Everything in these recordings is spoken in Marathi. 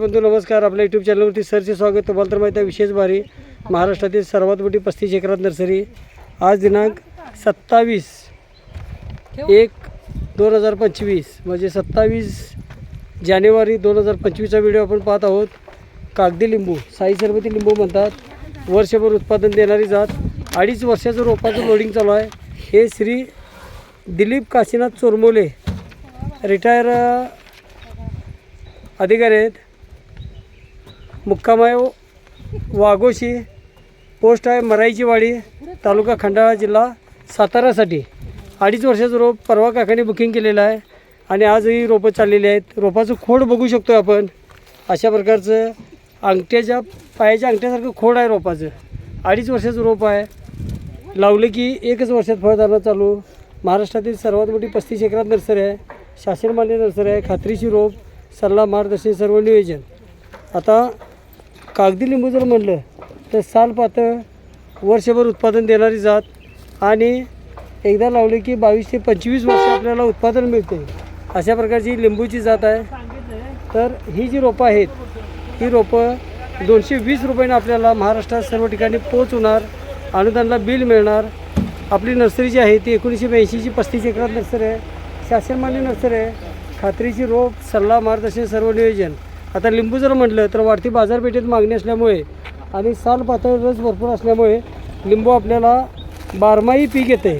बंधू नमस्कार. आपल्या यूट्यूब चॅनलवरती सरचे स्वागत. तुम्हाला तर माहिती आहे विशेष भारी. महाराष्ट्रातील सर्वात मोठी पस्तीस एकरात नर्सरी. आज दिनांक सत्तावीस एक दोन हजार पंचवीस म्हणजे सत्तावीस जानेवारी दोन हजार पंचवीसचा व्हिडिओ आपण पाहत आहोत. कागदी लिंबू साई सरबती लिंबू म्हणतात. वर्षभर उत्पादन देणारी जात. अडीच वर्षाचं रोपाचं लोडिंग चालू आहे. हे श्री दिलीप काशीनाथ चोरमोले रिटायर अधिकारी आहेत. मुक्काम आहे वाघोशी पोस्ट आहे मराईची वाडी तालुका खंडाळा जिल्हा सातारासाठी. अडीच वर्षाचं रोप परवा काकाने बुकिंग केलेलं आहे आणि आजही रोपं चाललेली आहेत. रोपाचं खोड बघू शकतो आपण. अशा प्रकारचं अंगठ्याच्या पायाच्या अंगठ्यासारखं खोड आहे रोपाचं. अडीच वर्षाचं रोप आहे. लावलं की एकच वर्षात फळधारणा चालू. महाराष्ट्रातील सर्वात मोठी पस्तीस एकरात नर्सरी आहे. शासनमान्य नर्सरी आहे. खात्रीशी रोप सल्ला मार्गदर्शन सर्व नियोजन. आता कागदी लिंबू जर म्हणलं तर सालपातं वर्षभर उत्पादन देणारी जात आणि एकदा लावले की बावीस ते पंचवीस वर्ष आपल्याला उत्पादन मिळते. अशा प्रकारची लिंबूची जात आहे. तर ही जी रोपं आहेत ही रोपं दोनशे वीस रुपयाने आपल्याला महाराष्ट्रात सर्व ठिकाणी पोच होणार अनुदानला बिल मिळणार. आपली नर्सरी जी आहे ती एकोणीसशे ब्याऐंशीची पस्तीस एकरात नर्सरी आहे. शासनमान्य नर्सरी आहे. खात्रीची रोप सल्ला मार्गदर्शन सर्व नियोजन. आता लिंबू जर म्हटलं तर वाढती बाजारपेठेत मागणी असल्यामुळे आणि साल रस भरपूर असल्यामुळे लिंबू आपल्याला बारमाही पीक येते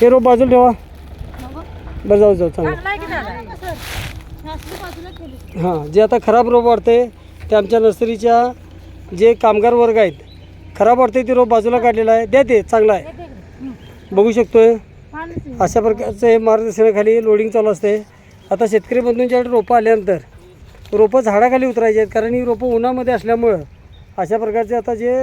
हे रोप बाजूला ठेवा. बरं जाऊ जाऊ चांगलं हां जे आता खराब रोप वाढते ते आमच्या नर्सरीच्या जे कामगार वर्ग आहेत खराब वाटते ते रोप बाजूला काढलेला आहे. द्या ते चांगला आहे. बघू शकतोय. अशा प्रकारचं हे मार्गदर्शनाखाली लोडिंग चालू असते आता शेतकरी बंधूंच्याकडे रोपं आल्यानंतर रोपं झाडाखाली उतरायची आहेत कारण ही रोपं उन्हामध्ये असल्यामुळं अशा प्रकारचे आता जे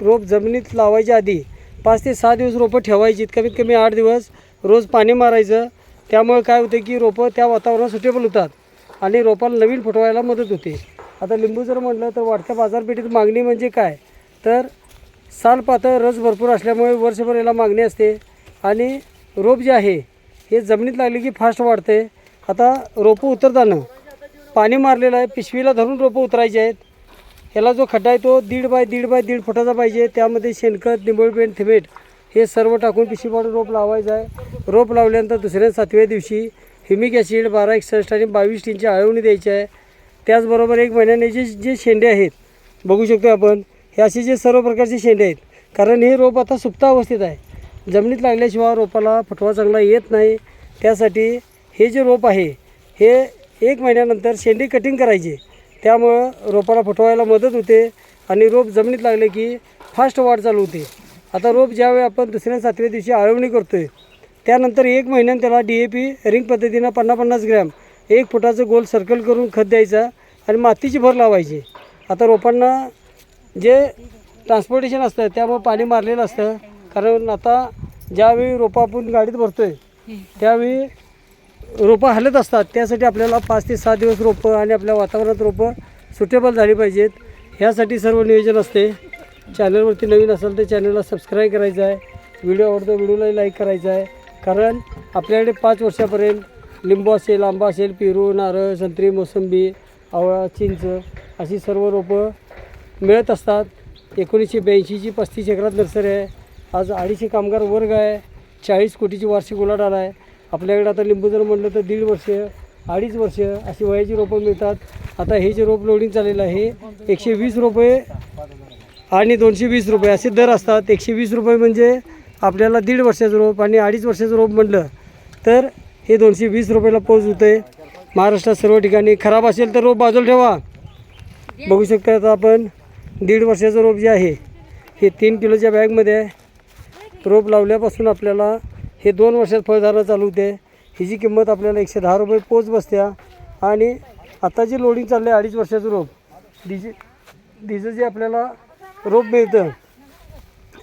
रोप जमिनीत लावायच्या आधी पाच ते सहा दिवस रोपं ठेवायची कमीत कमी आठ दिवस रोज पाणी मारायचं. त्यामुळे काय होते की रोपं त्या वातावरणात सुटेबल होतात आणि रोपाला नवीन फुटवायला मदत होते. आता लिंबू जर म्हटलं तर वाढत्या बाजारपेठेत मागणी म्हणजे काय? तर साल पातळ रस भरपूर असल्यामुळे वर्षभर याला मागणी असते आणि रोप जे आहे हे जमिनीत लागले की फास्ट वाढते. आता रोपं उतरताना पाणी मारलेलं आहे. पिशवीला धरून रोपं उतरायचे आहेत. ह्याला जो खड्डा आहे तो दीड बाय दीड बाय दीड फुटाचा पाहिजे. त्यामध्ये शेणखत निंबळपेंट थिमेट हे सर्व टाकून पिशवी पाडून रोप लावायचं आहे. रोप लावल्यानंतर दुसऱ्या सातव्या दिवशी ह्युमिक ॲसिड बारा एकसष्ट आणि बावीस टीनची आळवणी द्यायची आहे. त्याचबरोबर एक महिन्याने जे जे शेंडे आहेत बघू शकतो आपण हे असे जे सर्व प्रकारचे शेंडे आहेत. कारण हे रोप आता सुप्त अवस्थेत आहे. जमिनीत लागल्याशिवाय रोपाला फुटवा चांगला येत नाही. त्यासाठी हे जे रोप आहे हे एक महिन्यानंतर शेंडी कटिंग करायची. त्यामुळं रोपाला फुटवायला मदत होते आणि रोप जमिनीत लागले की फास्ट वाढ चालू होते. आता रोप ज्यावेळी आपण दुसऱ्या सातव्या दिवशी आळवणी करतो आहे त्यानंतर एक महिन्यानं त्याला डी ए पी रिंग पद्धतीनं पन्नास पन्नास ग्रॅम एक फुटाचं गोल सर्कल करून खत द्यायचं आणि मातीची भर लावायची. आता रोपांना जे ट्रान्सपोर्टेशन असतं त्यामुळे पाणी मारलेलं असतं. कारण आता ज्यावेळी रोपं आपण गाडीत भरतो आहे त्यावेळी रोपं हलत असतात त्यासाठी आपल्याला पाच ते सहा दिवस रोपं आणि आपल्या वातावरणात रोपं सुटेबल झाली पाहिजेत. ह्यासाठी सर्व नियोजन असते. चॅनलवरती नवीन असेल तर चॅनलला सबस्क्राईब करायचं आहे. व्हिडिओ आवडतो व्हिडिओलाही लाईक करायचा आहे. कारण आपल्याकडे पाच वर्षापर्यंत लिंबू असेल आंबा असेल पेरू नारळ संत्री मोसंबी आवळा चिंच अशी सर्व रोपं मिळत असतात. एकोणीसशे ब्याऐंशीची पस्तीस एकरात नर्सरी आहे. आज अडीचशे कामगार वर्ग आहे. चाळीस कोटीची वार्षिक उलाढाल आहे. आपल्याकडे आता लिंबू जर म्हटलं तर दीड वर्ष अडीच वर्ष अशी वयाची रोपं मिळतात. आता हे जे रोप लोडिंग चाललेलं आहे एकशे वीस रुपये आणि दोनशे वीस रुपये असे दर असतात. एकशे वीस रुपये म्हणजे आपल्याला दीड वर्षाचं रोप आणि अडीच वर्षाचं रोप म्हटलं तर हे दोनशे वीस रुपयाला पोच होते महाराष्ट्रात सर्व ठिकाणी खराब असेल तर रोप बाजूला ठेवा. बघू शकता आता आपण दीड वर्षाचं रोप जे आहे हे तीन किलोच्या बॅगमध्ये आहे रोप लावल्यापासून आपल्याला हे दोन वर्षात फळधारणा चालू होते. हिची किंमत आपल्याला एकशे दहा रुपये पोच बसत्या. आणि आता जे लोडिंग चाललं आहे अडीच वर्षाचं रोप डिजे डिझं जे आपल्याला रोप मिळतं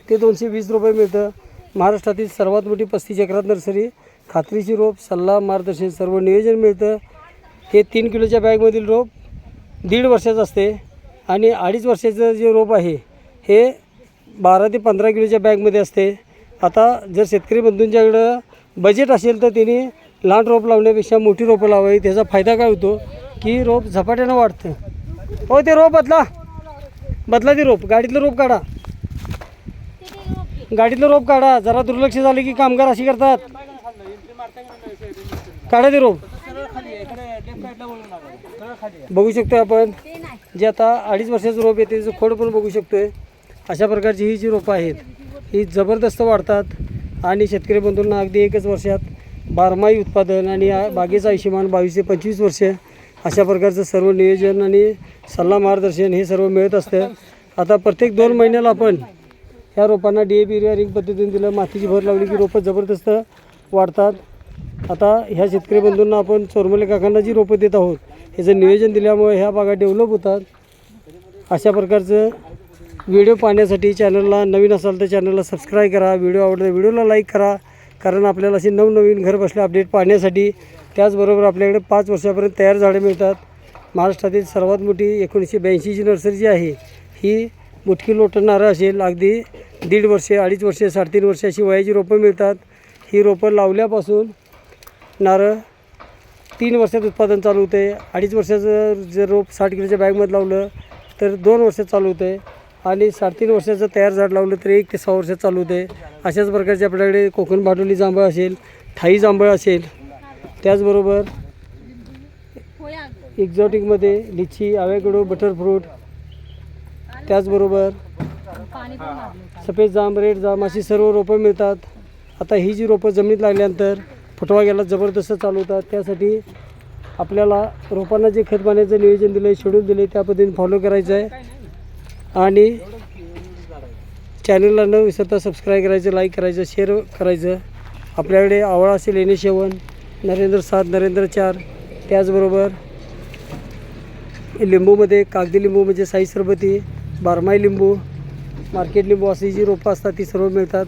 ते दोनशे वीस रुपये मिळतं. महाराष्ट्रातील सर्वात मोठी पस्तीस एकरात नर्सरी खात्रीची रोप सल्ला मार्गदर्शन सर्व नियोजन मिळतं. हे तीन किलोच्या बॅगमधील रोप दीड वर्षाचं असते. आणि अडीच वर्षाचं जे रोप आहे हे बारा ते पंधरा किलोच्या बॅगमध्ये असते. आता जर शेतकरी बंधूंच्याकडं बजेट असेल तर त्यांनी लहान रोप लावण्यापेक्षा मोठी रोपं लावावी त्याचा फायदा काय होतो? की रोप झपाट्यानं वाढतं. हो ते रोप बदला. बदला ते रोप. गाडीतलं रोप काढा. गाडीतलं रोप काढा. जरा दुर्लक्ष झालं की कामगार अशी करतात. काढा ते रोप. बघू शकतो आपण जे आता अडीच वर्षाचं रोप येते त्याचं खोड पण बघू शकतोय. अशा प्रकारची ही जी रोपं आहेत ही जबरदस्त वाढतात. आणि शेतकरी बंधूंना अगदी एकच वर्षात बारमाही उत्पादन आणि या बागेचं आयुष्यमान बावीस ते पंचवीस वर्ष अशा प्रकारचं सर्व नियोजन आणि सल्ला मार्गदर्शन हे सर्व मिळत असतं. आता प्रत्येक दोन महिन्याला आपण ह्या रोपांना डी ए पी रिंग पद्धतीने दिलं. मातीची भर लावली की रोपं जबरदस्त वाढतात. आता ह्या शेतकरी बंधूंना आपण चोरमले काकांना जी रोपं देत आहोत ह्याचं नियोजन दिल्यामुळे ह्या बागा डेव्हलप होतात. अशा प्रकारचं व्हिडिओ पाहण्यासाठी चॅनलला नवीन असाल तर चॅनलला सबस्क्राईब करा. व्हिडिओ आवडला व्हिडिओला लाईक करा. कारण आपल्याला अशी नवनवीन घरबसल्या अपडेट पाहण्यासाठी त्याचबरोबर आपल्याकडे पाच वर्षापर्यंत तयार झाडे मिळतात. महाराष्ट्रातील सर्वात मोठी एकोणीसशे ब्याऐंशीची नर्सरी जी आहे ही मुटकी लोटणारं असेल. अगदी दीड वर्षे अडीच वर्षे साडेतीन वर्षे अशी वयाची रोपं मिळतात. ही रोपं लावल्यापासून नारळ तीन वर्षात उत्पादन चालू होतं आहे अडीच वर्षाचं जर रोप साठ किलोच्या बॅगमध्ये लावलं तर दोन वर्षात चालू होतं आहे आणि साडेतीन वर्षाचं तयार झाड लावलं तरी एक ते सहा वर्ष चालू होतं. आहे अशाच प्रकारचे आपल्याकडे कोकण भाडोली जांभळ असेल थाई जांभळ असेल त्याचबरोबर एक्झॉटिकमध्ये लिची आव्याकडो बटरफ्रूट त्याचबरोबर सफेद जांब रेड जांब अशी सर्व रोपं मिळतात. आता ही जी रोपं जमिनीत लागल्यानंतर फुटवा गेला जबरदस्त चालू होतात. त्यासाठी आपल्याला रोपांना जे खत पाण्याचं नियोजन दिलं आहे शेड्यूल दिलं आहे त्या पद्धतीने फॉलो करायचं आहे आणि चॅनलला न विसरता सबस्क्राईब करायचं लाईक करायचं शेअर करायचं. आपल्याकडे आवळा असेल येणे शेवण नरेंद्र सात नरेंद्र चार त्याचबरोबर लिंबूमध्ये कागदी लिंबू म्हणजे साई सरबती बारमाही लिंबू मार्केट लिंबू अशी जी रोपं असतात ती सर्व मिळतात.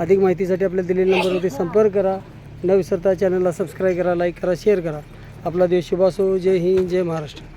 अधिक माहितीसाठी आपल्या दिलेल्या नंबरवरती संपर्क करा. न विसरता चॅनलला सबस्क्राईब करा लाईक करा शेअर करा. आपला देश शुभ असो जय हिंद जय महाराष्ट्र.